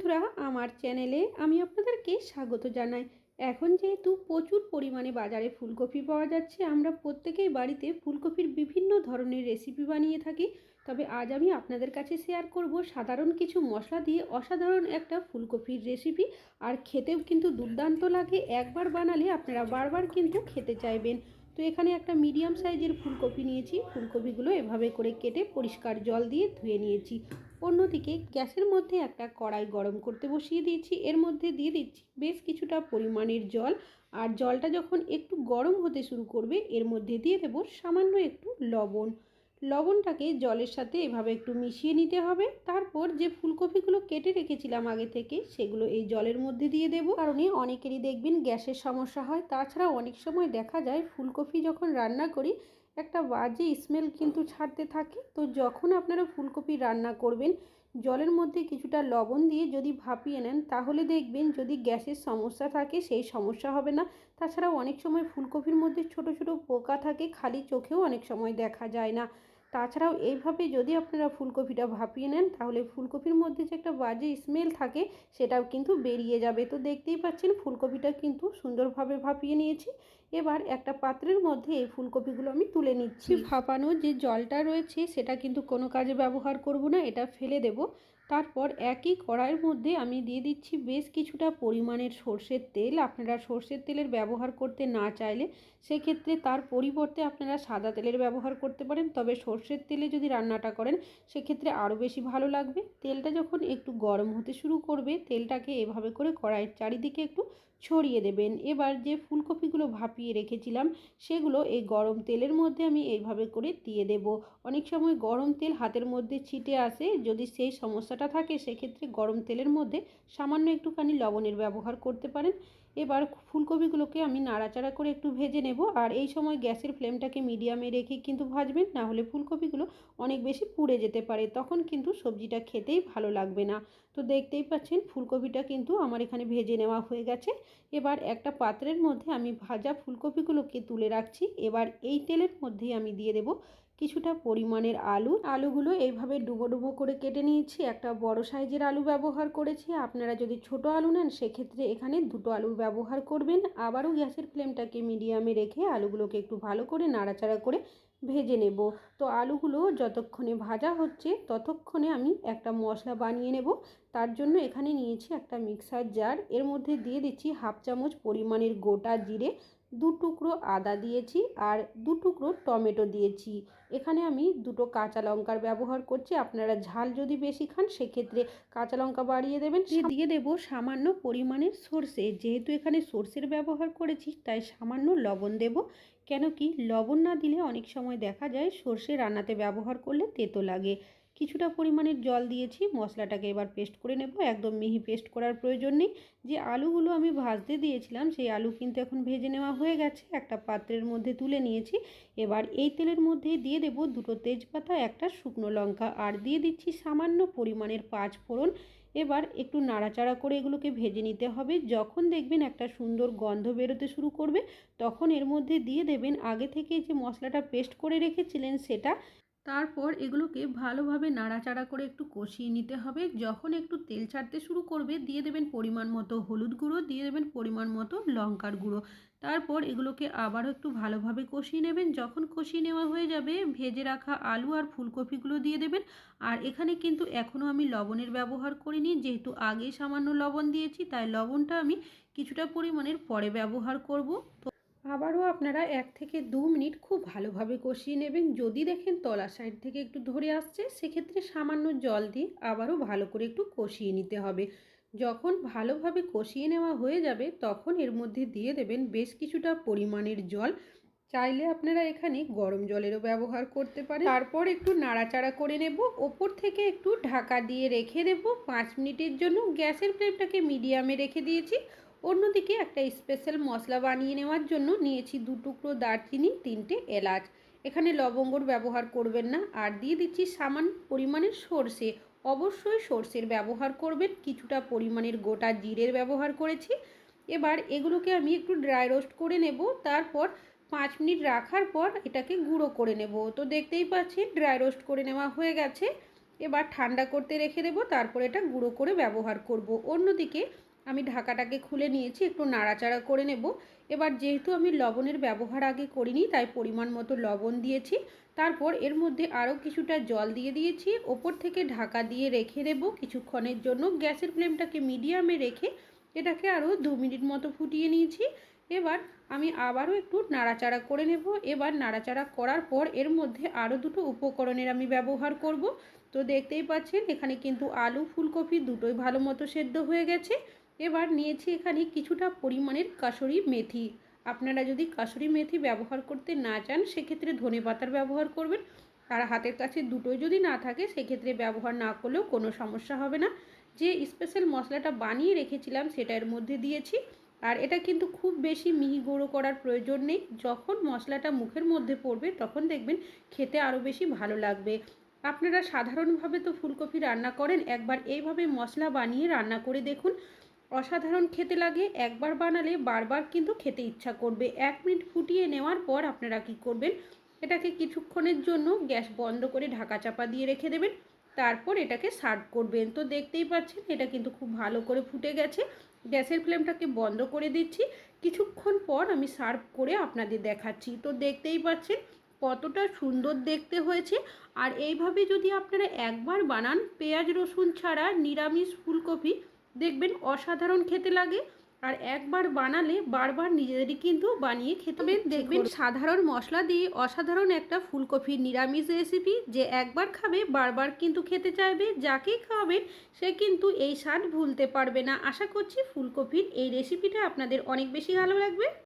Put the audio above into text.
বন্ধুরা, আমার চ্যানেলে আমি আপনাদেরকে স্বাগত জানাই। এখন যেহেতু প্রচুর পরিমাণে বাজারে ফুলকপি পাওয়া যাচ্ছে, আমরা প্রত্যেকেই বাড়িতে ফুলকপির বিভিন্ন ধরনের রেসিপি বানিয়ে থাকি। তবে আজ আমি আপনাদের কাছে শেয়ার করব সাধারণ কিছু মশলা দিয়ে অসাধারণ একটা ফুলকপির রেসিপি আর খেতেও কিন্তু দুর্দান্ত লাগে, একবার বানালে আপনারা বারবার কিন্তু খেতে চাইবেন। তো এখানে একটা মিডিয়াম সাইজের ফুলকপি নিয়েছি। ফুলকপিগুলো এভাবে করে কেটে পরিষ্কার জল দিয়ে ধুয়ে নিয়েছি। অন্যদিকে গ্যাসের মধ্যে একটা কড়াই গরম করতে বসিয়ে দিয়েছি। এর মধ্যে দিয়ে দিচ্ছি বেশ কিছুটা পরিমাণের জল। আর জলটা যখন একটু গরম হতে শুরু করবে, এর মধ্যে দিয়ে দেবো সামান্য একটু লবণ। লবণটাকে জলের সাথে এভাবে একটু মিশিয়ে নিতে হবে। তারপর যে ফুলকপিগুলো কেটে রেখেছিলাম আগে থেকে, সেগুলো এই জলের মধ্যে দিয়ে দেবো। কারণে অনেকেরই দেখবেন গ্যাসের সমস্যা হয়। তাছাড়া অনেক সময় দেখা যায় ফুলকপি যখন রান্না করি, একটা বাজে স্মেল কিন্তু ছাড়তে থাকে। তো যখন আপনারা ফুলকপি রান্না করবেন, জলের মধ্যে কিছুটা লবণ দিয়ে যদি ভাপিয়ে নেন, তাহলে দেখবেন যদি গ্যাসের সমস্যা থাকে, সেই সমস্যা হবে না। তাছাড়াও অনেক সময় ফুলকপির মধ্যে ছোট ছোট পোকা থাকে, খালি চোখেও অনেক সময় দেখা যায় না। তাছাড়াও এইভাবে যদি আপনারা ফুলকপিটা ভাপিয়ে নেন তাহলে ফুলকপির মধ্যে যে একটা বাজে স্মেল থাকে সেটাও কিন্তু বেরিয়ে যাবে। তো দেখতেই পাচ্ছেন ফুলকপিটা কিন্তু সুন্দরভাবে ভাপিয়ে নিয়েছি। এবার একটা পাত্রের মধ্যে এই ফুলকপিগুলো আমি তুলে নিচ্ছি। ভাপানো যে জলটা রয়েছে সেটা কিন্তু কোনো কাজে ব্যবহার করব না এটা ফেলে দেব। তারপর একই কড়াইয়ের মধ্যে আমি দিয়ে দিচ্ছি বেশ কিছুটা পরিমাণের সর্ষের তেল। আপনারা সর্ষের তেলের ব্যবহার করতে না চাইলে সেক্ষেত্রে তার পরিবর্তে আপনারা সাদা তেলের ব্যবহার করতে পারেন। তবে সর্ষের তেলে যদি রান্নাটা করেন, সেক্ষেত্রে আরও বেশি ভালো লাগবে। তেলটা যখন একটু গরম হতে শুরু করবে, তেলটাকে এভাবে করে কড়াইয়ের চারিদিকে একটু ছড়িয়ে দেবেন। এবার যে ফুলকপিগুলো ভাপিয়ে রেখেছিলাম, সেগুলো এই গরম তেলের মধ্যে আমি এইভাবে করে দিয়ে দেব। অনেক সময় গরম তেল হাতের মধ্যে ছিটে আসে, যদি সেই সমস্যাটা থাকে সেক্ষেত্রে গরম তেলের মধ্যে সামান্য একটুখানি লবণের ব্যবহার করতে পারেন। এবার ফুলকপিগুলোকে আমি নাড়াচাড়া করে একটু ভেজে নেব। আর এই সময় গ্যাসের ফ্লেমটাকে মিডিয়ামে রেখে কিন্তু ভাজবেন, না হলে ফুলকপিগুলো অনেক বেশি পুড়ে যেতে পারে। তখন কিন্তু সবজিটা খেতেই ভালো লাগবে না। তো দেখতেই পাচ্ছেন, ফুলকপিটা কিন্তু আমার এখানে ভেজে নেওয়া হয়ে গেছে। এবার একটা পাত্রের মধ্যে আমি ভাজা ফুলকপিগুলোকে তুলে রাখছি। এবার এই তেলের মধ্যেই আমি দিয়ে দেব কিছুটা পরিমাণের আলু। আলুগুলো এইভাবে ডুবো ডুবো করে কেটে নিয়েছি। একটা বড় সাইজের আলু ব্যবহার করেছি। আপনারা যদি ছোট আলু নেন, সেক্ষেত্রে এখানে দুটো আলু ব্যবহার করবেন। আবারও গ্যাসের ফ্লেমটাকে মিডিয়ামে রেখে আলুগুলোকে একটু ভালো করে নাড়াচাড়া করে ভেজে নেব। তো আলুগুলো যতক্ষণে ভাজা হচ্ছে, ততক্ষণে আমি একটা মশলা বানিয়ে নেব। তার জন্য এখানে নিয়েছি একটা মিক্সার জার। এর মধ্যে দিয়ে দিচ্ছি হাফ চামচ পরিমাণের গোটা জিরে। দু টুকরো আদা দিয়েছি আর দু টুকরো টমেটো দিয়েছি। এখানে আমি দুটো কাঁচা লঙ্কার ব্যবহার করছি। আপনারা ঝাল যদি বেশি খান, সেক্ষেত্রে কাঁচা লঙ্কা বাড়িয়ে দেবেন। দিয়ে দেব সামান্য পরিমাণের সর্ষে। যেহেতু এখানে সর্ষের ব্যবহার করেছি, তাই সামান্য লবণ দেব। কেন কি, লবণ না দিলে অনেক সময় দেখা যায় সর্ষে রান্নাতে ব্যবহার করলে তেতো লাগে। কিছুটা পরিমাণের জল দিয়েছি, মশলাটাকে এবার পেস্ট করে নেব। একদম মিহি পেস্ট করার প্রয়োজন নেই। যে আলুগুলো আমি ভাজতে দিয়েছিলাম, সেই আলু কিন্তু এখন ভেজে নেওয়া হয়ে গেছে। একটা পাত্রের মধ্যে তুলে নিয়েছি। এবার এই তেলের মধ্যে দিয়ে দেব দুটো তেজপাতা, একটা শুকনো লঙ্কা, আর দিয়ে দিচ্ছি সামান্য পরিমাণের পাঁচ ফোড়ন। এবার একটু নাড়াচাড়া করে এগুলোকে ভেজে নিতে হবে। যখন দেখবেন একটা সুন্দর গন্ধ বেরোতে শুরু করবে, তখন এর মধ্যে দিয়ে দেবেন আগে থেকে যে মশলাটা পেস্ট করে রেখেছিলেন সেটা। তারপর এগুলোকে ভালোভাবে নাড়াচাড়া করে একটু কষিয়ে নিতে হবে। যখন একটু তেল ছাড়তে শুরু করবে, দিয়ে দেবেন পরিমাণ মতো হলুদ গুঁড়ো, দিয়ে দেবেন পরিমাণ মতো লঙ্কার গুঁড়ো। তারপর এগুলোকে আবারও একটু ভালোভাবে কষিয়ে নেবেন। যখন কষিয়ে নেওয়া হয়ে যাবে, ভেজে রাখা আলু আর ফুলকপিগুলো দিয়ে দেবেন। আর এখানে কিন্তু এখনও আমি লবণের ব্যবহার করিনি। যেহেতু আগে সামান্য লবণ দিয়েছি, তাই লবণটা আমি কিছুটা পরিমাণের পরে ব্যবহার করব। তো আবারও আপনারা এক থেকে দু মিনিট খুব ভালোভাবে কষিয়ে নেবেন। যদি দেখেন তলা সাইড থেকে একটু ধরে আসছে, সেক্ষেত্রে সামান্য জল দিয়ে আবারও ভালো করে একটু কষিয়ে নিতে হবে। যখন ভালোভাবে কষিয়ে নেওয়া হয়ে যাবে, তখন এর মধ্যে দিয়ে দেবেন বেশ কিছুটা পরিমাণের জল। চাইলে আপনারা এখানে গরম জলেরও ব্যবহার করতে পারেন। তারপর একটু নাড়াচাড়া করে নেব। ওপর থেকে একটু ঢাকা দিয়ে রেখে দেব। পাঁচ মিনিটের জন্য গ্যাসের ফ্লেমটাকে মিডিয়ামে রেখে দিয়েছি। অন্যদিকে একটা স্পেশাল মশলা বানিয়ে নেওয়ার জন্য নিয়েছি দু টুকরো দারচিনি, তিনটে এলাচ। এখানে লবঙ্গর ব্যবহার করবেন না। আর দিয়ে দিচ্ছি সামান্য পরিমাণের সর্ষে। অবশ্যই সর্ষের ব্যবহার করবেন। কিছুটা পরিমাণের গোটা জিরের ব্যবহার করেছি। এবার এগুলোকে আমি একটু ড্রাই রোস্ট করে নেব। তারপর পাঁচ মিনিট রাখার পর এটাকে গুঁড়ো করে নেব। তো দেখতেই পাচ্ছি ড্রাই রোস্ট করে নেওয়া হয়ে গেছে। এবার ঠান্ডা করতে রেখে দেবো। তারপর এটা গুঁড়ো করে ব্যবহার করব। অন্যদিকে আমি ঢাকাটাকে খুলে নিয়েছি, একটু নাড়াচাড়া করে নেব। এবার যেহেতু আমি লবণের ব্যবহার আগে করিনি, তাই পরিমাণ মতো লবণ দিয়েছি। তারপর এর মধ্যে আরও কিছুটা জল দিয়ে দিয়েছি। ওপর থেকে ঢাকা দিয়ে রেখে দেবো কিছুক্ষণের জন্য। গ্যাসের ফ্লেমটাকে মিডিয়ামে রেখে এটাকে আরও দু মিনিট মতো ফুটিয়ে নিয়েছি। এবার আমি আবারও একটু নাড়াচাড়া করে নেব। এবার নাড়াচাড়া করার পর এর মধ্যে আরও দুটো উপকরণের আমি ব্যবহার করব। তো দেখতেই পাচ্ছেন, এখানে কিন্তু আলু, ফুলকপি দুটোই ভালো মতো সেদ্ধ হয়ে গেছে। এবার নিয়েছি এখানে কিছুটা পরিমাণের কাসুরি মেথি। আপনারা যদি কাসুরি মেথি ব্যবহার করতে না চান, সেক্ষেত্রে ধনে পাতার ব্যবহার করবেন। আর হাতের কাছে দুটোই যদি না থাকে, সেক্ষেত্রে ব্যবহার না করলেও কোনো সমস্যা হবে না। যে স্পেশাল মশলাটা বানিয়ে রেখেছিলাম, সেটা এর মধ্যে দিয়েছি। আর এটা কিন্তু খুব বেশি মিহি গুঁড়ো করার প্রয়োজন নেই। যখন মশলাটা মুখের মধ্যে পড়বে, তখন দেখবেন খেতে আরও বেশি ভালো লাগবে। আপনারা সাধারণভাবে তো ফুলকপি রান্না করেন, একবার এইভাবে মশলা বানিয়ে রান্না করে দেখুন। অসাধারণ খেতে লাগে, একবার বানালে বারবার কিন্তু খেতে ইচ্ছা করবে। এক মিনিট ফুটিয়ে নেওয়ার পর আপনারা কি করবেন? এটাকে কিছুক্ষণের জন্য গ্যাস বন্ধ করে ঢাকা চাপা দিয়ে রেখে দেবেন। তারপর এটাকে সার্ভ করবেন। তো দেখতেই পাচ্ছেন, এটা কিন্তু খুব ভালো করে ফুটে গেছে। গ্যাসের ফ্লেমটাকে বন্ধ করে দিচ্ছি। কিছুক্ষণ পর আমি সার্ভ করে আপনাদের দেখাচ্ছি। তো দেখতেই পাচ্ছেন, কতটা সুন্দর দেখতে হয়েছে। আর এইভাবে যদি আপনারা একবার বানান, পেঁয়াজ রসুন ছাড়া নিরামিষ ফুলকপি দেখবেন অসাধারণ খেতে লাগে। আর একবার বানালে বারবার নিজেদেরই কিন্তু বানিয়ে খেতে হবে। দেখবেন সাধারণ মশলা দিয়ে অসাধারণ একটা ফুলকপির নিরামিষ রেসিপি যে একবার খাবে বারবার কিন্তু খেতে চাইবে। যাকেই খাওয়াবেন সে কিন্তু এই স্বাদ ভুলতে পারবে না। আশা করছি ফুলকপির এই রেসিপিটা আপনাদের অনেক বেশি ভালো লাগবে।